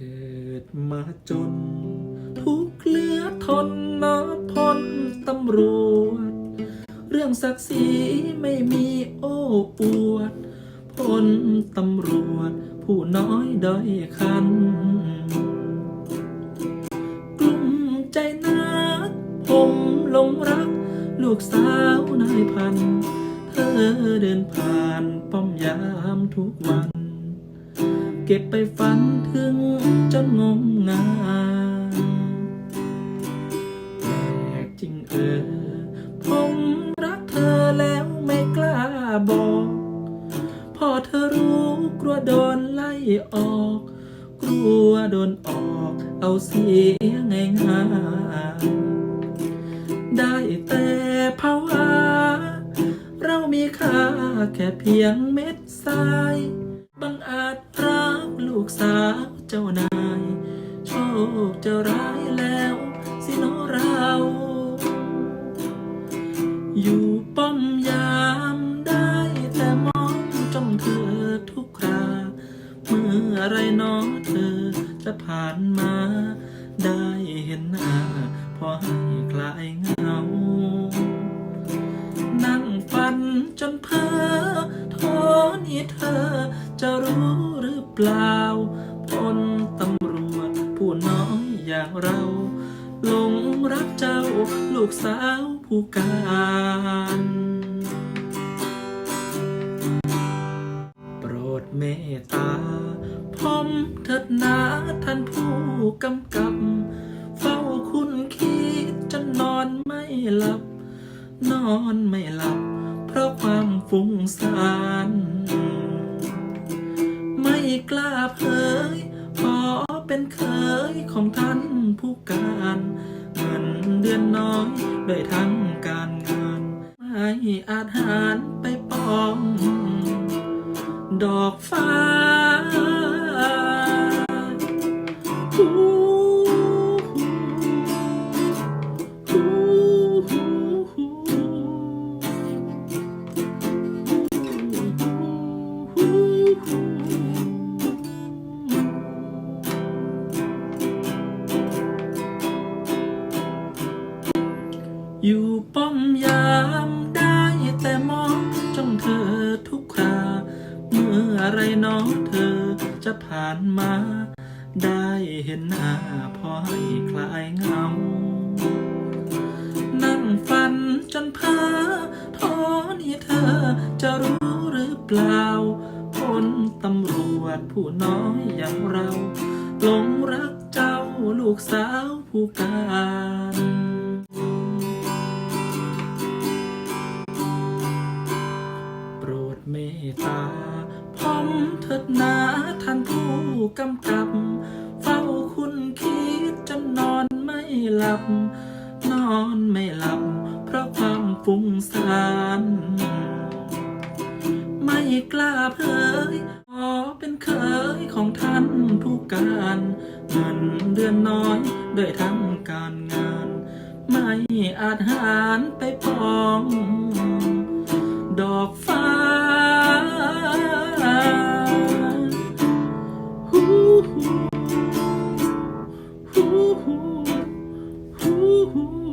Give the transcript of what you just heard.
เกิดมาจน ทุกเลือทนนับพลตำรวจ เรื่องศักดิ์ศรีไม่มีโอ้ปวดพลตำรวจ ผู้น้อยด้อยคัน กลุ่มใจนักผมหลงรัก ลูกสาวนายพัน เธอเดินผ่านป้อมยามทุกวัน เก็บไปฝันถึงจนงมงายแปลกจริงเออ ผมรักเธอแล้วไม่กล้าบอก พอเธอรู้กลัวโดนไล่ออก กลัวโดนออกเอาเสียง่ายง่ายๆได้แต่ภาวะเรามีค่าแค่เพียงเม็ดทราย บังอาจรักลูกสาวเจ้านาย โชคจะร้ายแล้วสิโนเรา อยู่ป้อมยามได้แต่มองจ้องเธอทุกครา เมื่อไรน้องเธอจะผ่านมา ได้เห็นหน้าพอให้คลายเงา นั่งฝันจนเพ้อโทนี่เธอ จะรู้หรือเปล่าพลตำรวจผู้น้อยอย่างเราหลงรักเจ้าลูกสาวผู้การโปรดเมตตาผมเถิดนาท่านผู้กำกับ เฝ้าคุณคิดจนนอนไม่หลับ นอนไม่หลับ เพราะความฟุ้งซ่าน กล้าเผยขอเป็นเคยของท่านผู้การเงินเดือนน้อยด้วยทั้งการงานไม่อาจหารไปปอง ดอกฟ้า ยามได้แต่มองจ้องเธอทุกครา เมื่อไรน้องเธอจะผ่านมา ได้เห็นหน้าพอให้คลายเงา นั่งฝันจนเพ้อทอนี่เธอจะรู้หรือเปล่าพลตำรวจผู้น้อยอย่างเราหลงรักเจ้าลูกสาวผู้การ ดเมตาผมเถิดนาท่านผู้กำกับ เฝ้าคุณคิดจนนอนไม่หลับ นอนไม่หลับ เพราะความฟุ้งซ่านไม่กล้าเผยขอเป็นเคยของท่านผู้การเงินเดือนน้อยด้วยทั้งการงาน ไม่อาจหารไปปอง ดอกฟ้า ooh, ooh, ooh.